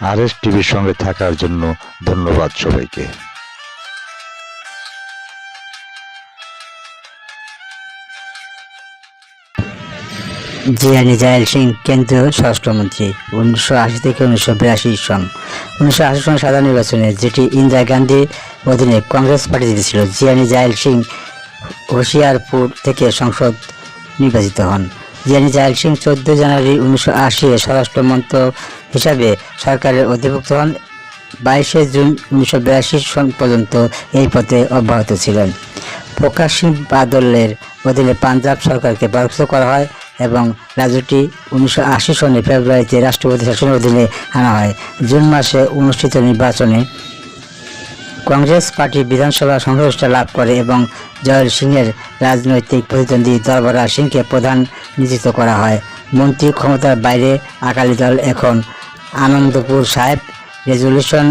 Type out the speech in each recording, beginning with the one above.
আর S টিভির সঙ্গে থাকার জন্য ধন্যবাদ সবাইকে। জিয়ানি জায়েল সিং, কেন্দ্রীয় স্বরাষ্ট্রমন্ত্রী, উনিশশো আশি থেকে উনিশশো বিরাশি সন। উনিশশো আশি সন সাধারণ নির্বাচনে যেটি ইন্দিরা গান্ধীর অধীনে কংগ্রেস পার্টি জিতেছিল, জিয়ানি জায়েল সিং হোশিয়ারপুর থেকে সংসদ নির্বাচিত হন। জিয়ানি জায়েল সিং চোদ্দ জানুয়ারি উনিশশো আশি স্বরাষ্ট্র মন্ত্রক হিসাবে সরকারের অধিভুক্ত হন। বাইশে জুন উনিশশো বিরাশি সন পর্যন্ত এই পথে অব্যাহত ছিলেন। প্রকাশ সিং বাদলের অধীনে পাঞ্জাব সরকারকে বরখাস্ত করা হয় এবং রাজ্যটি উনিশশো আশি সনে ফেব্রুয়ারিতে রাষ্ট্রপতি শাসনের অধীনে আনা হয়। জুন মাসে অনুষ্ঠিত নির্বাচনে কংগ্রেস পার্টি বিধানসভা সংশ্লিষ্ট লাভ করে এবং জয়ল সিংয়ের রাজনৈতিক প্রতিদ্বন্দ্বী দরবারা সিংকে প্রধান নিযুক্ত করা হয়। মন্ত্রী ক্ষমতার বাইরে আকালি দল এখন আনন্দপুর সাহেব রেজলিউশন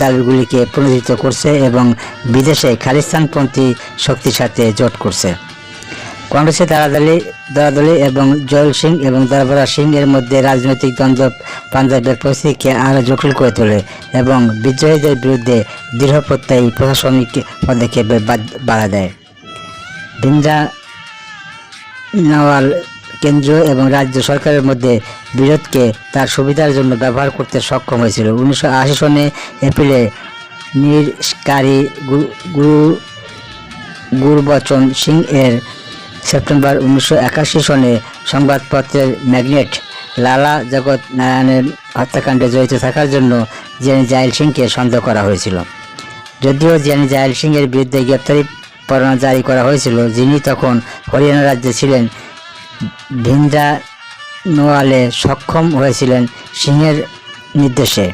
দাবিগুলিকে পুনরুদ্ধিত করছে এবং বিদেশে খালিস্তানপন্থী শক্তির সাথে জোট করছে। কংগ্রেসের দালাদালি দলাদলি এবং জয়েল সিং এবং দরবারা সিং এর মধ্যে রাজনৈতিক দ্বন্দ্ব পাঞ্জাবের পরিস্থিতিকে আরও জটিল করে তোলে এবং বিদ্রোহীদের বিরুদ্ধে দৃঢ় প্রত্যয়ী প্রশাসনিক পদক্ষেপে বাধা দেয়। ভিন্দ্রা নওয়াল কেন্দ্র এবং রাজ্য সরকারের মধ্যে বিরোধকে তার সুবিধার জন্য ব্যবহার করতে সক্ষম হয়েছিল। উনিশশো আশি সনে এপ্রিলে নিরকারী গুরু গুরবচন সিং এর সেপ্টেম্বর উনিশশো একাশি সনে সংবাদপত্রের ম্যাগনেট লালা জগৎ নারায়ণের হত্যাকাণ্ডে জড়িত থাকার জন্য জেনি জাইল সিংকে সন্দেহ করা হয়েছিল। যদিও জেনি জাইল সিংয়ের বিরুদ্ধে গ্রেপ্তারি পরোয়ানা জারি করা হয়েছিল, যিনি তখন হরিয়ানা রাজ্যে ছিলেন। ভিন্দ্রা নোয়ালে সক্ষম হয়েছিলেন সিংয়ের নির্দেশে।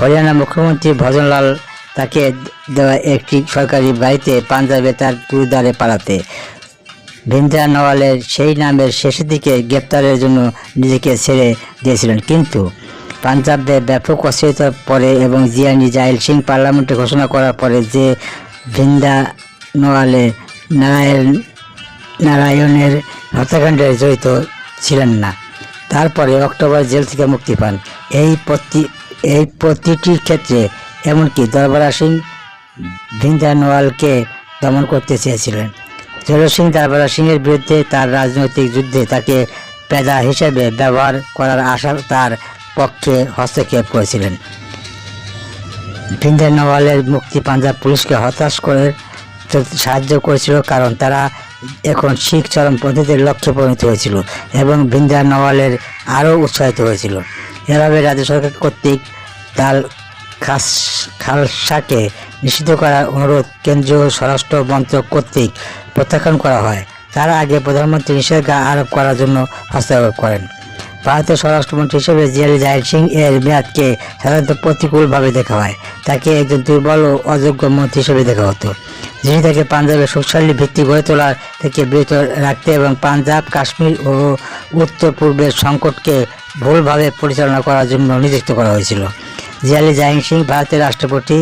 হরিয়ানা মুখ্যমন্ত্রী ভজনলাল তাকে দেওয়া একটি সরকারি বাড়িতে পাঞ্জাবে তার গুরুদ্বারে পালাতে ভিন্দ্রা নওয়ালের সেই নামের শেষের দিকে গ্রেপ্তারের জন্য নিজেকে ছেড়ে দিয়েছিলেন। কিন্তু পাঞ্জাবে ব্যাপক অস্থিরতার পরে এবং জিয়ানি জাইল সিং পার্লামেন্টে ঘোষণা করার পরে যে ভিন্দা নোয়ালে নারায়ণ, নারায়ণের হত্যাকাণ্ডে জড়িত ছিলেন না, তারপরে অক্টোবর জেল থেকে মুক্তি পান। এই প্রতি, এই প্রতিটির ক্ষেত্রে এমনকি দরবারা সিং ভিন্দা নোয়ালকে দমন করতে চেয়েছিলেন। জয় সিং দরবারা সিংয়ের বিরুদ্ধে তার রাজনৈতিক যুদ্ধে তাকে পেদা হিসেবে ব্যবহার করার আশা তার পক্ষে হস্তক্ষেপ করেছিলেন। ভিন্দা নওয়ালের মুক্তি পাঞ্জাব পুলিশকে হতাশ করে সাহায্য করেছিল কারণ তারা এখন শিখ চরমপন্থীদের লক্ষ্যে পরিণত হয়েছিল এবং ভিন্দা নওয়ালের আরও উৎসাহিত হয়েছিল। এভাবে রাজ্য সরকার কর্তৃক তাল খাস খালসাকে নিষিদ্ধ করার অনুরোধ কেন্দ্রীয় স্বরাষ্ট্র মন্ত্রক কর্তৃক প্রত্যাখ্যান করা হয়। তার আগে প্রধানমন্ত্রী নিষেধাজ্ঞা আরোপ করার জন্য হস্তক্ষেপ করেন। ভারতের স্বরাষ্ট্রমন্ত্রী হিসেবে জিয়ালি জাহির সিং এর মেয়াদকে সাধারণত প্রতিকূলভাবে দেখা হয়। তাকে একজন দুর্বল ও অযোগ্য মন্ত্রী হিসেবে দেখা হতো, যিনি তাকে পাঞ্জাবের শক্তিশালী ভিত্তি গড়ে তোলার থেকে বিরত রাখতে এবং পাঞ্জাব, কাশ্মীর ও উত্তর পূর্বের সংকটকে ভুলভাবে পরিচালনা করার জন্য নিযুক্ত করা হয়েছিল। জিয়ালি জাহির সিং ভারতের রাষ্ট্রপতি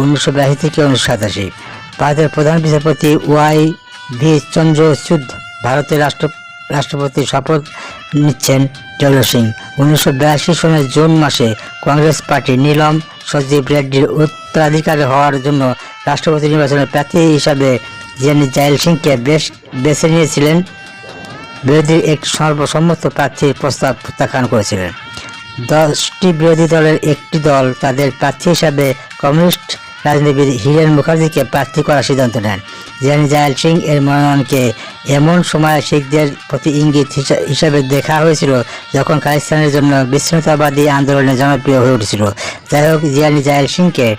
উনিশশো বিরাশি থেকে উনিশশো সাতাশি। ভারতের প্রধান বিচারপতি ওয়াই ভি চন্দ্রচূড ভারতের রাষ্ট্র রাষ্ট্রপতি শপথ নিচ্ছেন জয় সিং। উনিশশো বিরাশি সনের জুন মাসে কংগ্রেস পার্টি নীলম, সজীব রেড্ডির উত্তরাধিকারী হওয়ার জন্য রাষ্ট্রপতি নির্বাচনের প্রার্থী হিসাবে জেনি জাইল সিংকে বেশ বেছে নিয়েছিলেন বিরোধী এক সর্বসম্মত প্রার্থীর প্রস্তাব প্রত্যাখ্যান করেছিলেন। দশটি বিরোধী দলের একটি দল তাদের প্রার্থী হিসাবে কমিউনিস্ট রাজনীতিবিদ হিরেন মুখার্জিকে প্রার্থী করার সিদ্ধান্ত নেন। জেনি জায়াল সিং এর মনোনয়নকে এমন সময় শিখদের প্রতি ইঙ্গিত হিসা- হিসাবে দেখা হয়েছিল যখন খালিস্তানের জন্য বিচ্ছিন্নতাবাদী আন্দোলনে জনপ্রিয় হয়ে উঠেছিল। যাই হোক জিয়ানি জায়াল সিংকে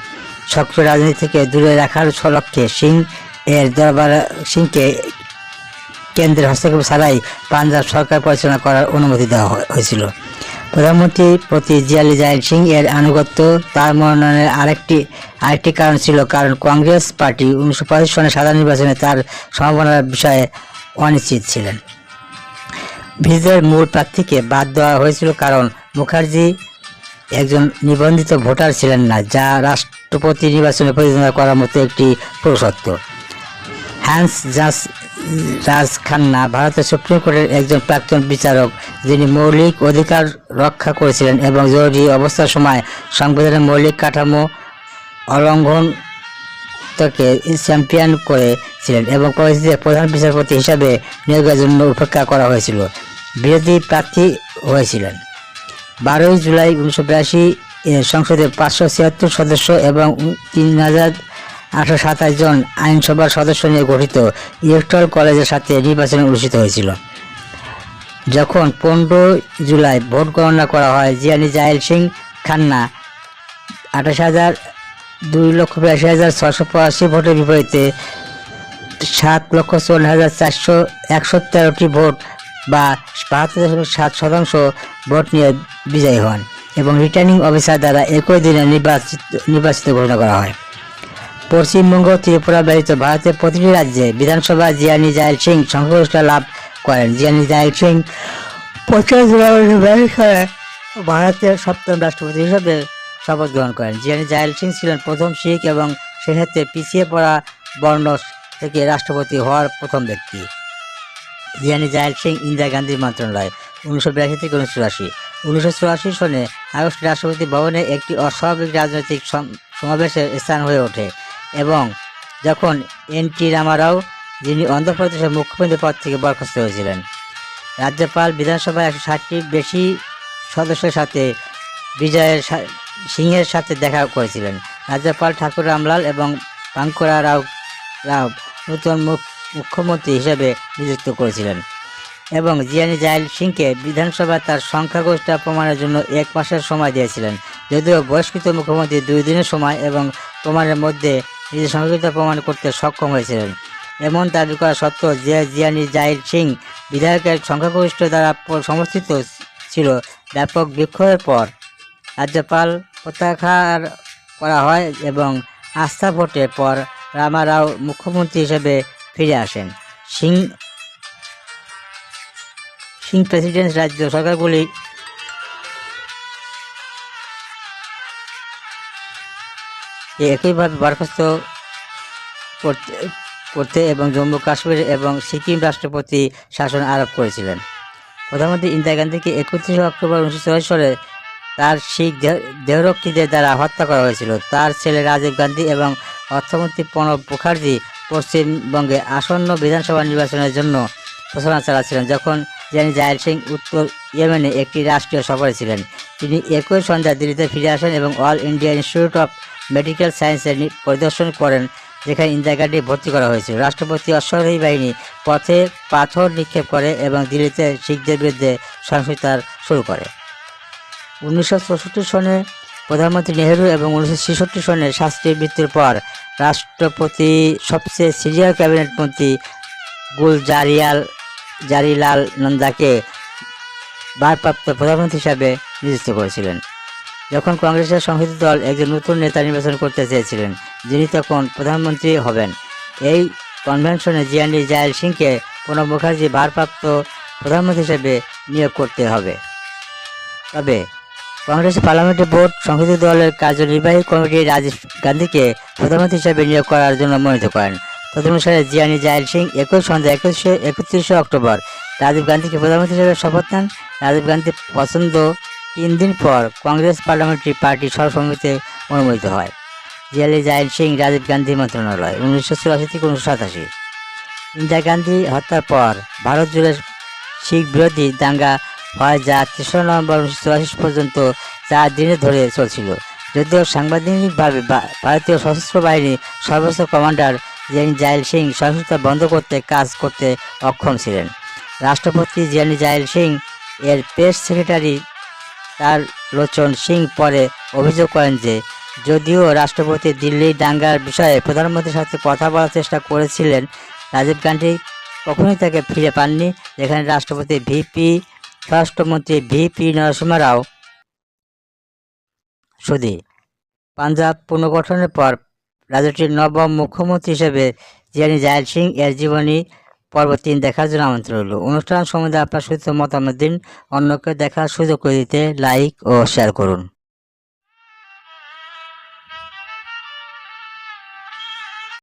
সক্রিয় রাজনীতি থেকে দূরে রাখার লক্ষ্যে সিং এর দরবার, সিংকে কেন্দ্রের হস্তক্ষেপ ছাড়াই পাঞ্জাব সরকার পরিচালনা করার অনুমতি দেওয়া হয়েছিল। প্রধানমন্ত্রী প্রতি জিয়ালি জাহির সিং এর আনুগত্য তার মনোনয়নের আরেকটি আরেকটি কারণ ছিল কারণ কংগ্রেস পার্টি উনিশশো পঁচিশ সনের সাধারণ নির্বাচনে তার সম্ভাবনার বিষয়ে অনিশ্চিত ছিলেন। ভিজের মূল প্রার্থীকে বাদ দেওয়া হয়েছিল কারণ মুখার্জি একজন নিবন্ধিত ভোটার ছিলেন না, যা রাষ্ট্রপতি নির্বাচনে প্রতিদ্বন্দ্বিতা করার মতো একটি পুরুষত্ব হ্যান্স জাস রাজ খান্না ভারতের সুপ্রিম কোর্টের একজন প্রাক্তন বিচারক যিনি মৌলিক অধিকার রক্ষা করেছিলেন এবং জরুরি অবস্থার সময় সংবিধানের মৌলিক কাঠামো অলঙ্ঘন থেকে চ্যাম্পিয়ন করেছিলেন এবং পরিস্থিতিতে প্রধান বিচারপতি হিসাবে নিয়োগের জন্য উপেক্ষা করা হয়েছিল। বিরোধী প্রার্থী হয়েছিলেন। বারোই জুলাই উনিশশো বিরাশি সংসদে পাঁচশো ছিয়াত্তর সদস্য এবং তিন হাজার আটশো সাতাশ জন আইনসভার সদস্য নিয়ে গঠিত ইলেকট্রাল কলেজের সাথে নির্বাচন অনুষ্ঠিত হয়েছিল। যখন পনেরো জুলাই ভোট গণনা করা হয়, জিয়ানি জাহিল সিং খান্না আঠাশ হাজার দুই লক্ষ বিরাশি হাজার ছশো পঁচাশি ভোটের বিপরীতে সাত লক্ষ চল্লিশ হাজার চারশো একশো তেরোটি ভোট বা বাহাত্তর দশমিক সাত শতাংশ ভোট নিয়ে বিজয়ী হন এবং রিটার্নিং অফিসার দ্বারা একই দিনে নির্বাচিত নির্বাচিত ঘোষণা করা হয়। পশ্চিমবঙ্গ ত্রিপুরা ব্যতীত ভারতের প্রতিটি রাজ্যে বিধানসভা জিয়ানি জাহিল সিং সংখ্যাগরিষ্ঠতা লাভ করেন। জিয়ানি জাহিল সিং পঞ্চাশ সালে ভারতের সপ্তম রাষ্ট্রপতি হিসেবে শপথ গ্রহণ করেন। জিয়ানি জাহিল সিং ছিলেন প্রথম শিখ এবং সেক্ষেত্রে পিছিয়ে পড়া বর্ণ থেকে রাষ্ট্রপতি হওয়ার প্রথম ব্যক্তি। জিয়ানি জাহিল সিং ইন্দিরা গান্ধীর মন্ত্রণালয়, উনিশশো বিরাশি থেকে উনিশশো চুরাশি। উনিশশো চুরাশি সনে আগস্ট রাষ্ট্রপতি ভবনে একটি অস্বাভাবিক রাজনৈতিক সম- সমাবেশের স্থান হয়ে ওঠে। এবং যখন এন টি রামারাও, যিনি অন্ধ্রপ্রদেশের মুখ্যমন্ত্রী পদ থেকে বরখাস্ত হয়েছিলেন, রাজ্যপাল বিধানসভায় একশো ষাটটির বেশি সদস্যের সাথে, বিজয়ের সিংহের সাথে দেখা করেছিলেন। রাজ্যপাল ঠাকুর রামলাল এবং বাঙ্কুরা রাও রাও নতুন মুখ- মুখ্যমন্ত্রী হিসেবে নিযুক্ত করেছিলেন। এবং জিয়ানি জাহিল সিংকে বিধানসভা তার সংখ্যাগরিষ্ঠতা প্রমাণের জন্য এক মাসের সময় দিয়েছিলেন। যদিও বহিষ্কৃত মুখ্যমন্ত্রী দুই দিনের সময় এবং প্রমাণের মধ্যে নিজের সংখ্যাগরিষ্ঠতা প্রমাণ করতে সক্ষম হয়েছিলেন। এমন দাবি করা সত্ত্বেও যে জিয়ানি জাহির সিং বিধায়কের সংখ্যাগরিষ্ঠ দ্বারা সমর্থিত ছিল। ব্যাপক বিক্ষোভের পর রাজ্যপাল প্রত্যাখ্যার করা হয় এবং আস্থা ভোটের পর রামারাও মুখ্যমন্ত্রী হিসেবে ফিরে আসেন। সিং সিং প্রেসিডেন্ট রাজ্য সরকারগুলি একইভাবে বরখাস্ত করতে করতে এবং জম্মু কাশ্মীর এবং সিকিম রাষ্ট্রপতি শাসন আরোপ করেছিলেন। প্রধানমন্ত্রী ইন্দিরা গান্ধীকে একত্রিশে অক্টোবর উনিশশো চুরাশি সালে তার শিখ দেহ- দেহরক্ষীদের দ্বারা হত্যা করা হয়েছিল। তার ছেলে রাজীব গান্ধী এবং অর্থমন্ত্রী প্রণব মুখার্জি পশ্চিমবঙ্গে আসন্ন বিধানসভা নির্বাচনের জন্য প্রচারণা চালাচ্ছিলেন, যখন জেনি জাহিল সিং উত্তর ইয়েমেনে একটি রাষ্ট্রীয় সফরে ছিলেন। তিনি একই সন্ধ্যায় দিল্লিতে ফিরে আসেন এবং all India institute of medical সায়েন্সের নি- পরিদর্শন করেন, যেখানে ইন্দিরা গান্ধী ভর্তি করা হয়েছে। রাষ্ট্রপতি অশ্বারোহী বাহিনী পথে পাথর নিক্ষেপ করে এবং দিল্লিতে শিখদের বিরুদ্ধে সহিংসতার শুরু করে। উনিশশো চৌষট্টি সনে প্রধানমন্ত্রী নেহেরু এবং উনিশশো ছেষট্টি সনে শাস্ত্রীর মৃত্যুর পর রাষ্ট্রপতি সবচেয়ে সিনিয়র ক্যাবিনেট মন্ত্রী গুলজারিয়াল জারিলাল নন্দাকে ভারপ্রাপ্ত প্রধানমন্ত্রী হিসাবে নিযুক্ত করেছিলেন। যখন কংগ্রেসের সংসদীয় দল একজন নতুন নেতা নির্বাচন করতে চেয়েছিলেন, যিনি তখন প্রধানমন্ত্রী হবেন। এই কনভেনশনে জিয়ানি জায়েল সিংকে প্রণব মুখার্জি ভারপ্রাপ্ত প্রধানমন্ত্রী হিসেবে নিয়োগ করতে হবে। তবে কংগ্রেস পার্লামেন্টের বোর্ড সংসদীয় দলের কার্যনির্বাহী কমিটি রাজীব গান্ধীকে প্রধানমন্ত্রী হিসেবে নিয়োগ করার জন্য মনোনীত করেন। তদনুসারে জিয়ানি জায়েল সিং একই সন্ধ্যা একুশে, একত্রিশে অক্টোবর রাজীব গান্ধীকে প্রধানমন্ত্রী হিসেবে শপথ নেন। রাজীব গান্ধীর পছন্দ তিন দিন পর কংগ্রেস পার্লামেন্টারি পার্টি সর্বসম্মতিতে অনুমোদিত হয়। জিয়ালি জায়েল সিং, রাজীব গান্ধী মন্ত্রণালয়, উনিশশো চুরাশি থেকে উনিশশো সাতাশি। ইন্দিরা গান্ধী হত্যার পর ভারত জুড়ে শিখ বিরোধী দাঙ্গা হয় যা তেসরা নভেম্বর উনিশশো চুরাশি পর্যন্ত চার দিনে ধরে চলছিল। যদিও সাংবাদিকভাবে ভারতীয় সশস্ত্র বাহিনী সর্বোচ্চ কমান্ডার জিয়ানি জাইল সিং সহিংসতা বন্ধ করতে কাজ করতে অক্ষম ছিলেন। রাষ্ট্রপতি জিয়ানি জাইল সিং এর প্রেস সেক্রেটারি তার লোচন সিং পরে অভিযোগ করেন যে, যদিও রাষ্ট্রপতি দিল্লি দাঙ্গার বিষয়ে প্রধানমন্ত্রীর সাথে কথা বলার চেষ্টা করেছিলেন, রাজীব গান্ধী কখনোই তাকে ফিরে পাননি, যেখানে রাষ্ট্রপতি ভিপি, স্বরাষ্ট্রমন্ত্রী ভিপি নরসিংহ রাও সুদী, পাঞ্জাব পুনর্গঠনের পর রাজ্যটির নবম মুখ্যমন্ত্রী হিসেবে জিয়ানি জায়ল সিং এর জীবনী পর্ব তিন দেখার জন্য আমন্ত্রণ হলো অনুষ্ঠান সম্বন্ধে আপনার সুস্থ মতামত দিন, অন্যকে দেখার সুযোগ করে দিতে লাইক ও শেয়ার করুন।